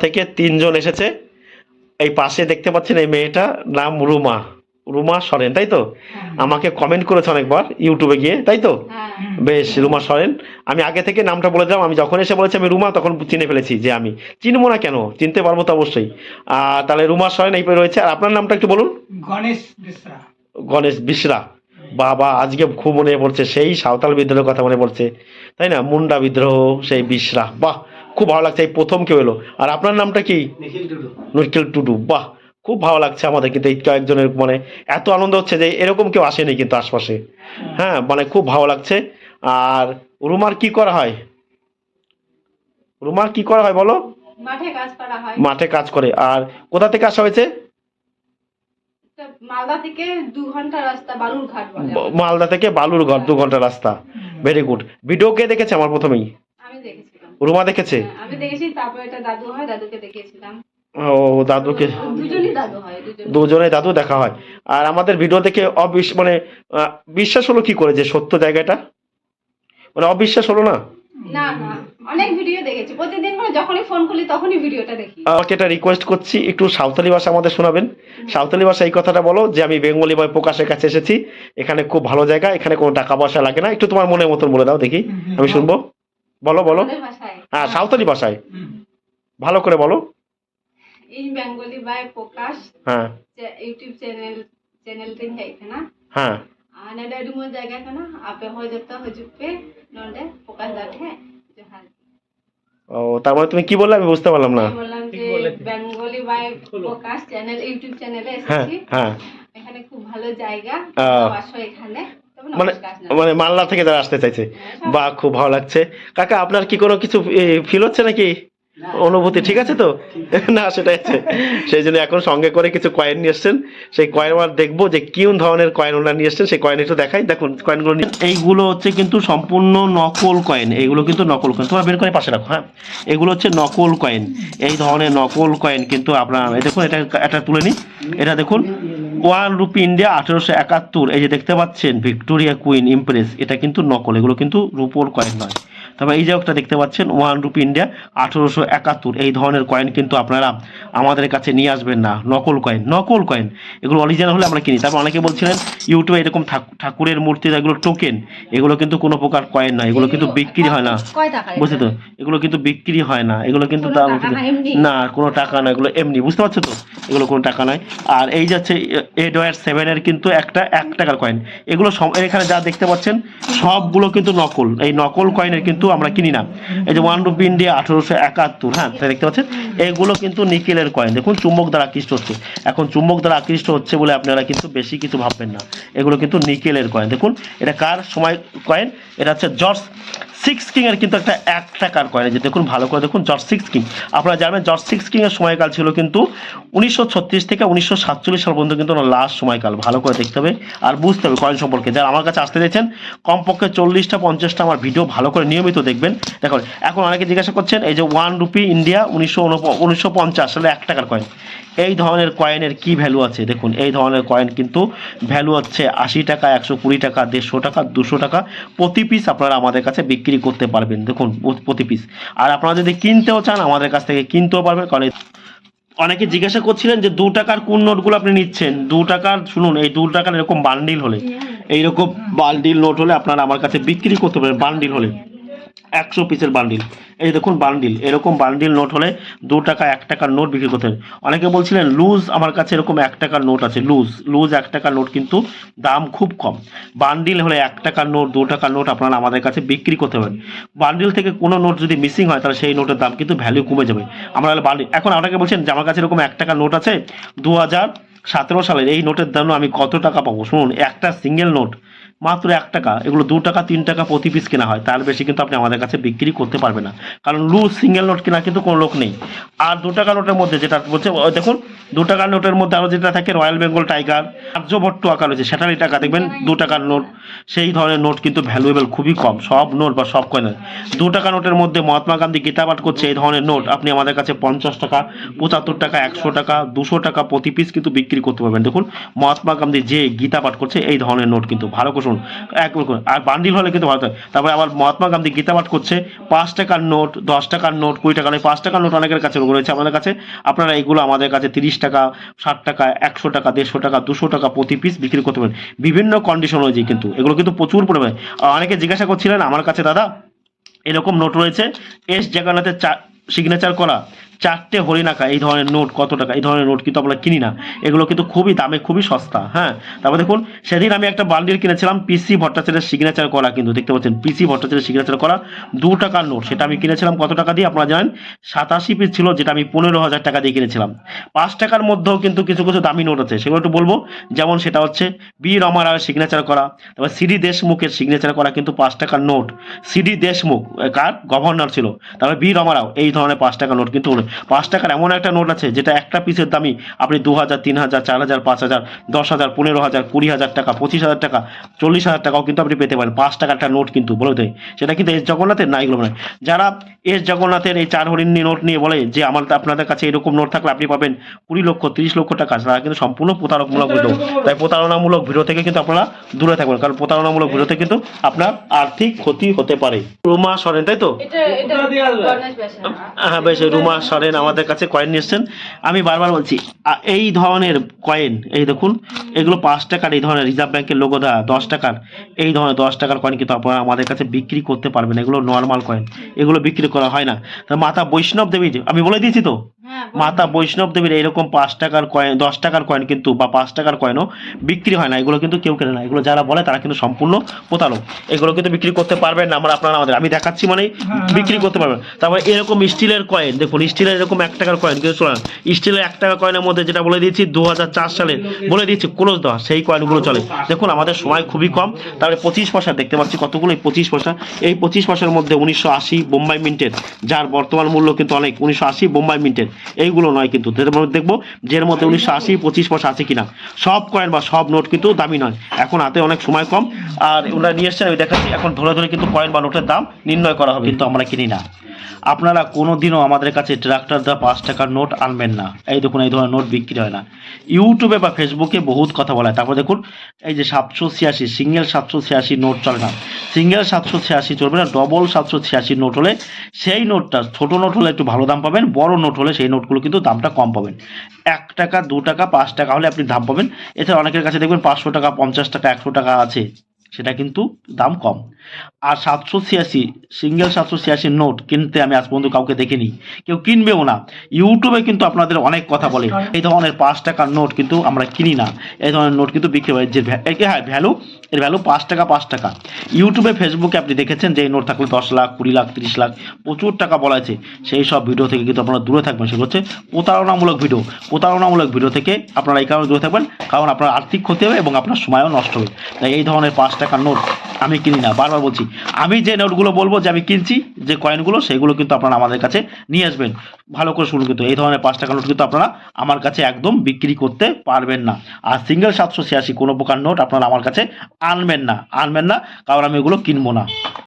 থেকে তিনজন এসেছে। এই পাশে দেখতে পাচ্ছেন এই মেয়েটা নাম রুমা। রুমা সরেন তাই তো? আমাকে কমেন্ট করেছে অনেকবার ইউটিউবে গিয়ে তাই তো? হ্যাঁ। বেশ রুমা সরেন। আমি আগে থেকে নামটা বলে দিলাম আমি যখন এসে বলেছি আমি রুমা তখন চিনে ফেলেছি যে আমি। চিনবো না কেন? চিনতে পারব তো অবশ্যই। আর তাহলে রুমা সরেন এই রয়েছে। আর আপনার নামটা একটু বলুন। গণেশ মিশ্রা গণেশ বিশরা বাবা আজকে খুব মনে পড়ছে সেই সাঁওতাল বিদ্রোহের কথা মনে পড়ছে। তাই না? মুন্ডা বিদ্রোহ সেই বিশ্রা বাহ! খুব ভালো লাগছে এই প্রথম কেউ এলো। আর আপনার নামটা কি? নিখিল টুডু। বাহ! খুব ভালো লাগছে আমাদের কিন্তু এই কয়েকজনের মানে এত আনন্দ হচ্ছে যে এরকম কেউ আসেনি কিন্তু আশপাশে। হ্যাঁ। মানে খুব ভালো লাগছে। আর রুমার কি করা হয়? রুমার কি করা হয় বলো? মাঠে কাজ করা হয়। মাঠে কাজ করে। আর কোথা থেকে আসা হয়েছে? মালদা থেকে দু ঘণ্টা রাস্তা বালুরঘাট মালদা থেকে বালুরঘাট দু ঘণ্টা রাস্তা। ভেরি গুড ভিডিও কে দেখেছে আমার প্রথমেই? আমি দেখেছিলাম রুমা দেখেছে? হ্যাঁ, আমি দেখেছি তারপরে এটা দাদু হয় দাদুকে দেখিয়েছিলাম। ও দাদুকে দুজনে দাদু দেখা হয়। আর আমাদের ভিডিও দেখে অবিশ মানে বিশ্বাস হলো কি করে যে সত্য জায়গাটা? মানে অবিশ্বাস হলো না? না না অনেক ভিডিও দেখেছি। প্রতিদিন মানে যখনই ফোন খুলি তখনই ভিডিওটা দেখি। আমাকে এটা রিকোয়েস্ট করছি একটু সাঁওতালি ভাষা আমাদের শোনাবেন। সাঁওতালি ভাষা এই কথাটা বলো যে আমি বেঙ্গলি বয় প্রকাশের কাছে এসেছি। এখানে খুব ভালো জায়গা এখানে কোনো টাকা পয়সা লাগে না। একটু তোমার মনের মতন বলে দাও দেখি আমি শুনব। বলো বলো। হ্যাঁ, হ্যাঁ সাঁওতালি ভাষায়। ভালো করে বলো। ইন বেঙ্গলি বাই প্রকাশ হ্যাঁ। ইউটিউব চ্যানেল চ্যানেল টিন হ্যাঁ। কেনা হ্যাঁ ᱟᱨ ᱟᱹᱰᱤ ᱢᱚᱡᱽ ᱡᱟᱭᱜᱟ ᱠᱟᱱᱟ ᱟᱯᱮ ᱦᱚᱸ ᱡᱚᱛᱚ ᱦᱤᱡᱩᱜ ᱯᱮ ᱱᱚᱰᱮ ᱯᱨᱚᱠᱟᱥ ᱫᱟ ও তার তুমি কি বললে আমি বুঝতে পারলাম না। বললাম যে Bengali by Prakash channel YouTube চ্যানেলে হ্যাঁ, এসেছি। হ্যাঁ। এখানে খুব ভালো জায়গা আসো এখানে। মানে মানে মালদা থেকে যারা আসতে চাইছে বা খুব ভালো লাগছে। কাকা আপনার কি কোনো কিছু ফিল হচ্ছে নাকি? অনুভূতি ঠিক আছে তো? না সেটাই আছে। সেই জন্য এখন সঙ্গে করে কিছু কয়েন নিয়ে এসছেন। সেই কয়েন আমার দেখব যে কোন ধরনের কয়েন ওনারা নিয়ে এসছেন। সেই কয়েন একটু দেখাই। দেখুন কয়েনগুলো এইগুলো হচ্ছে কিন্তু সম্পূর্ণ নকল কয়েন এইগুলো কিন্তু নকল কয়েন তোমার বের করে পাশে রাখো হ্যাঁ? এগুলো হচ্ছে নকল কয়েন এই ধরনের নকল কয়েন কিন্তু আপনার দেখুন এটা এটা তুলে নিই। এটা দেখুন। ওয়ান রুপি ইন্ডিয়া আঠেরোশো একাত্তর। এই যে দেখতে পাচ্ছেন, ভিক্টোরিয়া কুইন ইমপ্রেস, এটা কিন্তু নকল, এগুলো কিন্তু রুপোর কয়েন নয়। তবে এই যে একটা দেখতে পাচ্ছেন ওয়ান রুপি ইন্ডিয়া আঠেরোশো একাত্তর। এই ধরনের কয়েন কিন্তু আপনারা আমাদের কাছে নিয়ে আসবেন না। নকল কয়েন নকল কয়েন এগুলো অরিজিনাল হলে আমরা কিনি। তারপর অনেকে বলছিলেন ইউটিউবে এরকম ঠাক- ঠাকুরের মূর্তি এগুলো টোকেন এগুলো কিন্তু কোনো প্রকার কয়েন নয়। এগুলো কিন্তু বিক্রি হয় না। বুঝতে তো? এগুলো কিন্তু বিক্রি হয় না। এগুলো কিন্তু দাম না, কোনো টাকা না। এগুলো এমনি। বুঝতে পারছ তো? এগুলো কোনো টাকা নয়। আর এই যাচ্ছে এড ওয়ার সেভেনের কিন্তু একটা এক টাকার কয়েন এগুলো সব- এখানে যা দেখতে পাচ্ছেন সবগুলো কিন্তু নকল। এই নকল কয়েনের কিন্তু আমরা কিনি না। এই যে ওয়ান রুপি ইন্ডিয়া আঠারোশো একাত্তর হ্যাঁ দেখতে পাচ্ছেন? এগুলো কিন্তু নিকেলের কয়েন দেখুন, চুম্বক দ্বারা আকৃষ্ট হচ্ছে। এখন চুম্বক দ্বারা আকৃষ্ট হচ্ছে বলে আপনারা কিন্তু বেশি কিছু ভাববেন না। এগুলো কিন্তু নিকেলের কয়েন দেখুন, এটা কার সময় কয়েন এটা হচ্ছে জর্জ সিক্স কিং এর কিন্তু একটা এক টাকার কয়েন যে দেখুন, ভালো করে দেখুন জর্জ সিক্স কিং আপনারা জানবেন জর্জ সিক্স কিং এর সময়কাল ছিল কিন্তু উনিশশো ছত্রিশ থেকে উনিশশো সাতচল্লিশ সাল পর্যন্ত কিন্তু লাস্ট সময়কাল। ভালো করে দেখতে হবে আর বুঝতে হবে কয়েন সম্পর্কে। যারা আমার কাছে আসতে চাইছেন, কমপক্ষে চল্লিশটা, পঞ্চাশটা আমার ভিডিও ভালো করে নিয়মিত দেখবেন। দেখুন, এখন অনেকে জিজ্ঞাসা করছেন, এই যে ওয়ান রুপি ইন্ডিয়া উনিশশো উনিশশো সালে এক টাকার কয়েন এই ধরনের কয়েনের কি ভ্যালু আছে? দেখুন, এই ধরনের কয়েন কিন্তু ভ্যালু হচ্ছে আশি টাকা, একশো কুড়ি টাকা, দেড়শো টাকা, দুশো টাকা। প্রতি পিস আপনারা আমাদের কাছে বিক্রি করতে পারবেন। দেখুন, প্রতি পিস আর আপনারা যদি কিনতেও চান, আমাদের কাছ থেকে কিনতেও পারবেন, কারণ অনেকে জিজ্ঞাসা করছিলেন যে, দু টাকার কোন নোটগুলো আপনি নিচ্ছেন? দু টাকার, শুনুন, এই দু টাকার এরকম বান্ডিল হলে, এইরকম বান্ডিল নোট হলে আপনারা আমার কাছে বিক্রি করতে পারেন বান্ডিল হলে। একশো পিসের বান্ডিল এই দেখুন বান্ডিল এরকম বান্ডিল নোট হলে দু টাকা, এক টাকার নোট বিক্রি করতে পারেন অনেকে বলছিলেন লুজ আমার কাছে এরকম এক টাকার নোট আছে। লুজ লুজ এক টাকার নোট কিন্তু দাম খুব কম। বান্ডিল হলে এক টাকার নোট দু টাকার নোট আপনারা আমাদের কাছে বিক্রি করতে পারেন। বান্ডিল থেকে কোনো নোট যদি মিসিং হয়, তাহলে সেই নোটের দাম কিন্তু ভ্যালু কমে যাবে। আমরা বান্ডিল এখন আপনাকে বলছেন যে আমার কাছে এরকম এক টাকার নোট আছে, দু হাজার সতেরো সালের এই নোটের দাম আমি কত টাকা পাবো? শুনুন, একটা সিঙ্গেল নোট মাত্র এক টাকা, এগুলো দু টাকা, তিন টাকা প্রতি পিস কেনা হয়। তার বেশি কিন্তু আপনি আমাদের কাছে বিক্রি করতে পারবেন না। কারণ লুজ সিঙ্গেল নোট কেনা কিন্তু কোনো লোক নেই। আর দু টাকা নোটের মধ্যে যেটা বলছে দেখুন, দু টাকার নোটের মধ্যে আরও যেটা থাকে রয়্যাল বেঙ্গল টাইগার আর্যভট্ট আকার রয়েছে। সেটারই টাকা দেখবেন, দু টাকার নোট সেই ধরনের নোট কিন্তু ভ্যালুয়েবল খুবই কম। সব নোট বা সব কয়েন দু টাকা নোটের মধ্যে মহাত্মা গান্ধী গীতা পাঠ করছে, এই ধরনের নোট আপনি আমাদের কাছে পঞ্চাশ টাকা, পঁচাত্তর টাকা, একশো টাকা, দুশো টাকা প্রতি পিস কিন্তু বিক্রি বিক্রি করতে পারবেন। দেখুন, মহাত্মা গান্ধী যে গীতা পাঠ করছে, এই ধরনের নোট কিন্তু ভালো করে শুনুন এক আর বান্ডিল হলে কিন্তু ভালো। তারপরে আবার মহাত্মা গান্ধী গীতা পাঠ করছে, পাঁচ টাকার নোট, দশ টাকার নোট, কুড়ি টাকার নোট, পাঁচ টাকার নোট অনেকের কাছে রয়েছে আমাদের কাছে। আপনারা এইগুলো আমাদের কাছে তিরিশ টাকা, ষাট টাকা, একশো টাকা, দেড়শো টাকা, দুশো টাকা প্রতি পিস বিক্রি করতে পারেন বিভিন্ন কন্ডিশন রয়েছে কিন্তু, এগুলো কিন্তু প্রচুর পরিমাণে। অনেকে জিজ্ঞাসা করছিলেন আমার কাছে, দাদা, এরকম নোট রয়েছে, এস জাগানাতে চা সিগনেচার করা। চারটে হরিণাকা এই ধরনের নোট কত টাকা, এই ধরনের নোট কিন্তু আমরা কিনি না। এগুলো কিন্তু খুবই দামে খুবই সস্তা হ্যাঁ? তারপর দেখুন, সেদিন আমি একটা বান্ডিল কিনেছিলাম পিসি ভট্টাচার্যের সিগনেচার করা কিন্তু, দেখতে পাচ্ছেন পিসি ভট্টাচার্যের সিগনেচার করা দু টাকার নোট। সেটা আমি কিনেছিলাম কত টাকা দিয়ে? আপনারা জানেন, সাতাশি পিস ছিল, যেটা আমি পনেরো হাজার টাকা দিয়ে কিনেছিলাম। পাঁচ টাকার মধ্যেও কিন্তু কিছু কিছু দামি নোট আছে, সেগুলো একটু বলব। যেমন সেটা হচ্ছে বি রমা রায়ের সিগনেচার করা, তারপর সিডি দেশমুখের সিগনেচার করা কিন্তু পাঁচ টাকার নোট। সিডি দেশমুখ কার? গভর্নর ছিল। তারপর বি রমারাও এই ধরনের পাঁচ টাকার নোট কিন্তু পাঁচ টাকার এমন একটা নোট আছে যেটা একটা পিসের দামই আপনি দু হাজার তিন হাজার চার হাজার পাঁচ হাজার দশ হাজার পনেরো হাজার কুড়ি হাজার টাকা পঁচিশ হাজার টাকা চল্লিশ হাজার টাকাও কিন্তু আপনি পেতে পারেন। পাঁচ টাকার একটা নোট কিন্তু বলে দেয়। সেটা কিন্তু এস জগন্নাথের? না এগুলো নয়। যারা এস জগন্নাথের এই চার হরিণ নোট নিয়ে বলে যে আমার আপনাদের কাছে এরকম নোট থাকলে আপনি পাবেন কুড়ি লক্ষ তিরিশ লক্ষ টাকা তারা কিন্তু সম্পূর্ণ প্রতারকমূলক ভিডিও। তাই প্রতারণামূলক ভিডিও থেকে কিন্তু আপনারা দূরে থাকবেন কারণ প্রতারণামূলক ভিডিওতে কিন্তু আপনার আর্থিক ক্ষতি হতে পারে। রুমা সরেন তাই তো? হ্যাঁ বেশ রুমা সরেন। আমাদের কাছে কয়েন নিয়ে এসছেন। আমি বারবার বলছি এই ধরনের কয়েন এই দেখুন, এগুলো পাঁচ টাকার, এই ধরনের রিজার্ভ ব্যাংকের লোগো দেওয়া, দশ টাকার। এই ধরনের দশ টাকার কয়েন কিন্তু আপনারা আমাদের কাছে বিক্রি করতে পারবেন এগুলো নর্মাল কয়েন এগুলো বিক্রি করা হয় না। তা মাতা বৈষ্ণব দেবী আমি বলে দিয়েছি তো মাতা বৈষ্ণব দেবীর এরকম পাঁচ টাকার কয়েন দশ টাকার কয়েন কিন্তু বা পাঁচ টাকার কয়েনও বিক্রি হয় না। এগুলো কিন্তু কেউ কেনে না। এগুলো যারা বলে তারা কিন্তু সম্পূর্ণ প্রতারক। এগুলো কিন্তু বিক্রি করতে পারবেন না। আমরা আপনারা আমাদের আমি দেখাচ্ছি মানে বিক্রি করতে পারবেন। তারপরে এরকম স্টিলের কয়েন দেখুন স্টিলের এরকম এক টাকার কয়েন কিন্তু শোনা স্টিলের এক টাকা কয়েনের মধ্যে যেটা বলে দিয়েছি দুহাজার চার সালে বলে দিয়েছি ক্লোজ দেওয়া সেই কয়েনগুলো চলে। দেখুন আমাদের সময় খুবই কম। তারপরে পঁচিশ পয়সা দেখতে পাচ্ছি কতগুলো এই পঁচিশ পয়সা। এই পঁচিশ পয়সার মধ্যে উনিশশো আশি বোম্বাই মিন্টের যার বর্তমান মূল্য কিন্তু অনেক উনিশশো আশি বোম্বাই মিন্টের। এইগুলো নয় কিন্তু। দেখব যের মধ্যে উনিশশো আশি, পঁচিশ পয়সা আছে কিনা। সব কয়েন বা সব নোট কিন্তু দামি নয়। এখন হাতে অনেক সময় কম। আর ওনারা নিয়ে এসছেন, আমি দেখাচ্ছি, এখন ধরে ধরে কিন্তু কয়েন বা নোটের দাম নির্ণয় করা হবে। কিন্তু আমরা কিনি না। আপনারা কোনো দিনও আমাদের কাছে ট্রাক্টর দেওয়া পাঁচ টাকার নোট আনবেন না। এই দেখুন, এই ধরনের নোট বিক্রি হয় না। ইউটিউবে বা ফেসবুকে বহুত কথা বলা হয়। তারপর দেখুন, এই যে সাতশো ছিয়াশি, সিঙ্গেল সাতশো ছিয়াশি নোট চলে না। সিঙ্গেল সাতশো ছিয়াশি চলবে না, ডবল সাতশো ছিয়াশি নোট হলে সেই নোটটা, ছোটো নোট হলে একটু ভালো দাম পাবেন, বড় নোট হলে সেই নোটগুলো কিন্তু দামটা কম পাবেন। এক টাকা, দু টাকা, পাঁচ টাকা হলে আপনি দাম পাবেন। এছাড়া অনেকের কাছে দেখবেন পাঁচশো টাকা, পঞ্চাশ টাকা, একশো টাকা আছে। সেটা কিন্তু দাম কম। আর সাতশো ছিয়াশি, সিঙ্গেল সাতশো ছিয়াশি নোট কিনতে আমি আজ পর্যন্ত কাউকে দেখিনি। কেউ কিনবেও না। ইউটিউবে কিন্তু আপনাদের অনেক কথা বলে, এই ধরনের পাঁচ টাকার নোট কিন্তু আমরা কিনি না। এই ধরনের নোট কিন্তু বিক্রি হয়। যে হ্যাঁ? ভ্যালু? এর ভ্যালু পাঁচ টাকা পাঁচ টাকা। ইউটিউবে, ফেসবুকে আপনি দেখেছেন যে এই নোট থাকলে দশ লাখ, কুড়ি লাখ, তিরিশ লাখ প্রচুর টাকা বলা আছে। সেই সব ভিডিও থেকে কিন্তু আপনারা দূরে থাকবেন। সেগুলো হচ্ছে প্রতারণামূলক ভিডিও। প্রতারণামূলক ভিডিও থেকে আপনারা এই কারণে দূরে থাকবেন। কারণ আপনার আর্থিক ক্ষতি হবে এবং আপনার সময়ও নষ্ট হবে। তাই এই ধরনের পাঁচ টাকার নোট আমি কিনি না, বারবার বলছি। আমি যে নোটগুলো বলব যে আমি কিনছি, যে কয়েনগুলো সেগুলো কিন্তু আপনারা আমাদের কাছে নিয়ে আসবেন। ভালো করে শুনুন কিন্তু, এই ধরনের পাঁচ টাকার নোট কিন্তু আপনারা আমার কাছে একদম বিক্রি করতে পারবেন না। আর সিঙ্গেল সাতশো ছিয়াশি কোনো প্রকার নোট আপনারা আমার কাছে আনবেন না আনবেন না, কারণ আমি এগুলো কিনবো না।